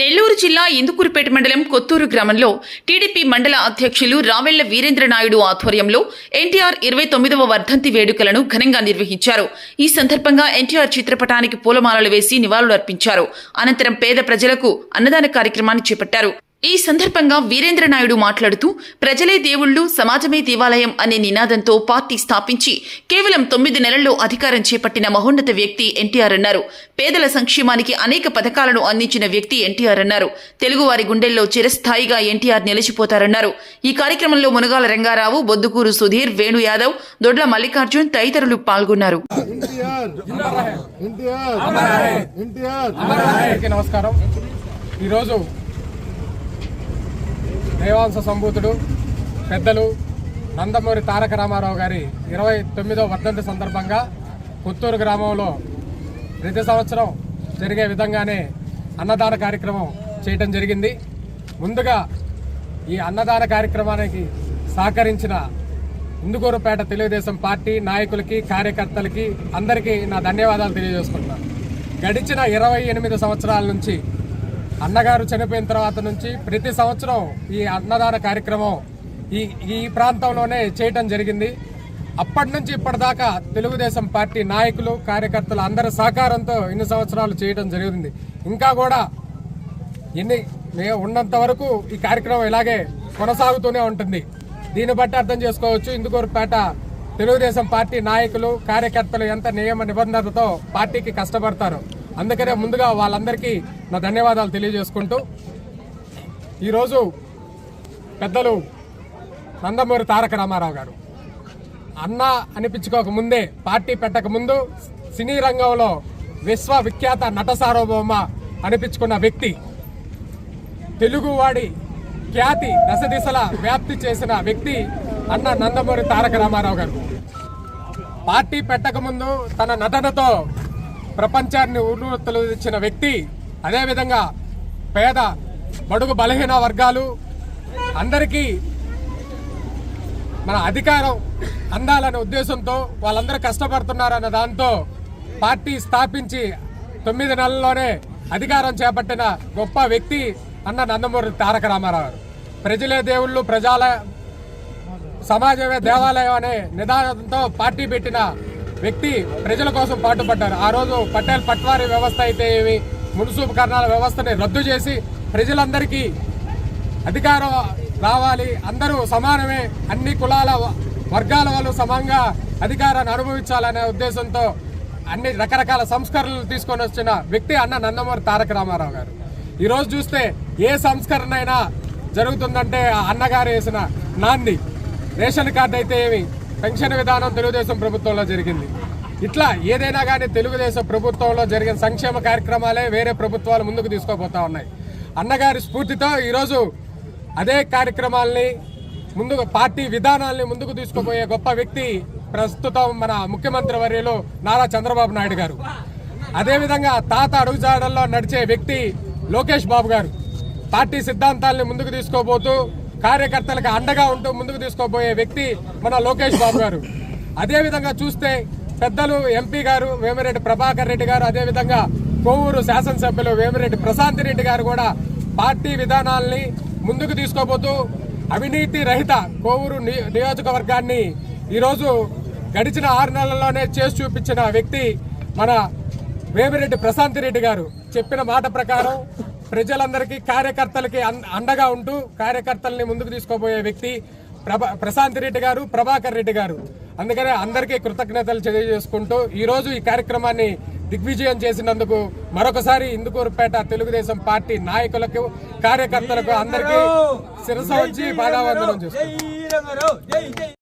నెల్లూరు జిల్లా ఇందుకూరుపేట మండలం కొత్తూరు గ్రామంలో టీడీపీ మండల అధ్యక్షులు రావెళ్ళ వీరేంద్రనాయుడు ఆధ్వర్యంలో ఎన్టీఆర్ ఇరవై తొమ్మిదవ వర్ధంతి వేడుకలను ఘనంగా నిర్వహించారు. ఈ సందర్భంగా ఎన్టీఆర్ చిత్రపటానికి పూలమాలలు వేసి నివాళులర్పించారు. అనంతరం పేద ప్రజలకు అన్నదాన కార్యక్రమాన్ని చేపట్టారు. ఈ సందర్భంగా వీరేంద్ర నాయుడు మాట్లాడుతూ ప్రజలే దేవుళ్ళు సమాజమే దేవాలయం అనే నినాదంతో పార్టీ స్థాపించి కేవలం తొమ్మిది నెలల్లో అధికారం చేపట్టిన మహోన్నత వ్యక్తి ఎన్టీఆర్ అన్నారు. పేదల సంక్షేమానికి అనేక పథకాలను అందించిన వ్యక్తి ఎన్టీఆర్ అన్నారు. తెలుగువారి గుండెల్లో చిరస్థాయిగా ఎన్టీఆర్ నిలిచిపోతారన్నారు. ఈ కార్యక్రమంలో మునగాల రంగారావు బొద్దుకూరు సుధీర్ వేణు యాదవ్ దొడ్ల మల్లికార్జున్ తదితరులు పాల్గొన్నారు. నమస్కారం. ఈరోజు దేవాంశ సంభూతుడు పెద్దలు నందమూరి తారక రామారావు గారి ఇరవై తొమ్మిదో వర్ధంతి సందర్భంగా పుత్తూరు గ్రామంలో ప్రతి సంవత్సరం జరిగే విధంగానే అన్నదాన కార్యక్రమం చేయటం జరిగింది. ముందుగా ఈ అన్నదాన కార్యక్రమానికి సహకరించిన ఇందుకూరుపేట తెలుగుదేశం పార్టీ నాయకులకి కార్యకర్తలకి అందరికీ నా ధన్యవాదాలు తెలియజేసుకుంటున్నాను. గడిచిన ఇరవై ఎనిమిది సంవత్సరాల నుంచి అన్నగారు చనిపోయిన తర్వాత నుంచి ప్రతి సంవత్సరం ఈ అన్నదాన కార్యక్రమం ఈ ఈ ప్రాంతంలోనే చేయటం జరిగింది. అప్పటి నుంచి ఇప్పటిదాకా తెలుగుదేశం పార్టీ నాయకులు కార్యకర్తలు అందరి సహకారంతో ఇన్ని సంవత్సరాలు చేయడం జరిగింది. ఇంకా కూడా ఎన్ని ఉన్నంత వరకు ఈ కార్యక్రమం ఇలాగే కొనసాగుతూనే ఉంటుంది. దీన్ని బట్టి అర్థం చేసుకోవచ్చు. ఇందుకూరుపేట తెలుగుదేశం పార్టీ నాయకులు కార్యకర్తలు ఎంత నియమ నిబంధనలతో పార్టీకి కష్టపడతారు. అందుకనే ముందుగా వాళ్ళందరికీ నా ధన్యవాదాలు తెలియజేసుకుంటూ ఈరోజు పెద్దలు నందమూరి తారక రామారావు గారు. అన్న అనిపించుకోక ముందే పార్టీ పెట్టక ముందు సినీ రంగంలో విశ్వవిఖ్యాత నట సార్వభౌమ అనిపించుకున్న వ్యక్తి తెలుగువాడి ఖ్యాతి దశ దిశల వ్యాప్తి చేసిన వ్యక్తి అన్న నందమూరి తారక రామారావు గారు. పార్టీ పెట్టకముందు తన నటనతో ప్రపంచాన్ని ఉర్రూతలుచ్చిన వ్యక్తి అదేవిధంగా పేద బడుగు బలహీన వర్గాలు అందరికీ మన అధికారం అందాలనే ఉద్దేశంతో వాళ్ళందరూ కష్టపడుతున్నారన్న దాంతో పార్టీ స్థాపించి తొమ్మిది నెలల్లోనే అధికారం చేపట్టిన గొప్ప వ్యక్తి అన్న నందమూరి తారక రామారావు. ప్రజలే దేవుళ్ళు ప్రజల సమాజమే దేవాలయం అనే నిదానంతో పార్టీ పెట్టిన వ్యక్తి ప్రజల కోసం పాటుపడ్డారు. ఆ రోజు పటేల్ పట్వారీ వ్యవస్థ అయితే ఏమి మున్సూపు కర్ణాల వ్యవస్థని రద్దు చేసి ప్రజలందరికీ అధికారం రావాలి అందరూ సమానమే అన్ని కులాల వర్గాల వాళ్ళు సమంగా అధికారాన్ని అనుభవించాలనే ఉద్దేశంతో అన్ని రకరకాల సంస్కరణలు తీసుకొని వచ్చిన వ్యక్తి అన్న నందమూరి తారక రామారావు గారు. ఈరోజు చూస్తే ఏ సంస్కరణ అయినా జరుగుతుందంటే ఆ అన్నగారు వేసిన నాంది. రేషన్ కార్డు అయితే ఏమి పెన్షన్ విధానం తెలుగుదేశం ప్రభుత్వంలో జరిగింది. ఇట్లా ఏదైనా కానీ తెలుగుదేశం ప్రభుత్వంలో జరిగిన సంక్షేమ కార్యక్రమాలే వేరే ప్రభుత్వాలు ముందుకు తీసుకోబోతా ఉన్నాయి. అన్నగారి స్ఫూర్తితో ఈరోజు అదే కార్యక్రమాల్ని ముందుకు పార్టీ విధానాల్ని ముందుకు తీసుకుపోయే గొప్ప వ్యక్తి ప్రస్తుతం మన ముఖ్యమంత్రి వర్యులు నారా చంద్రబాబు నాయుడు గారు. అదేవిధంగా తాత అడుగుజాడల్లో నడిచే వ్యక్తి లోకేష్ బాబు గారు. పార్టీ సిద్ధాంతాల్ని ముందుకు తీసుకోబోతూ కార్యకర్తలకు అండగా ఉంటూ ముందుకు తీసుకోబోయే వ్యక్తి మన లోకేష్ బాబు గారు. అదేవిధంగా చూస్తే పెద్దలు ఎంపీ గారు వేమిరెడ్డి ప్రభాకర్ రెడ్డి గారు అదేవిధంగా కొవ్వూరు శాసనసభ్యులు వేమిరెడ్డి ప్రశాంత్ రెడ్డి గారు కూడా పార్టీ విధానాల్ని ముందుకు తీసుకోబోతూ అవినీతి రహిత కోవూరు ని- నియోజకవర్గాన్ని ఈరోజు గడిచిన ఆరు నెలల్లోనే చేసి చూపించిన వ్యక్తి మన వేమిరెడ్డి ప్రశాంత్ రెడ్డి గారు. చెప్పిన మాట ప్రకారం ప్రజలందరికీ కార్యకర్తలకి అండగా ఉంటూ కార్యకర్తల్ని ముందుకు తీసుకోబోయే వ్యక్తి ప్రభా ప్రశాంత్ రెడ్డి గారు ప్రభాకర్ రెడ్డి గారు. అందుకనే అందరికీ కృతజ్ఞతలు తెలియజేసుకుంటూ ఈ రోజు ఈ కార్యక్రమాన్ని దిగ్విజయం చేసినందుకు మరొకసారి ఇందుకూరుపేట తెలుగుదేశం పార్టీ నాయకులకు కార్యకర్తలకు అందరికీ శిరస వచ్చి పాదావందనం చేస్తున్నాం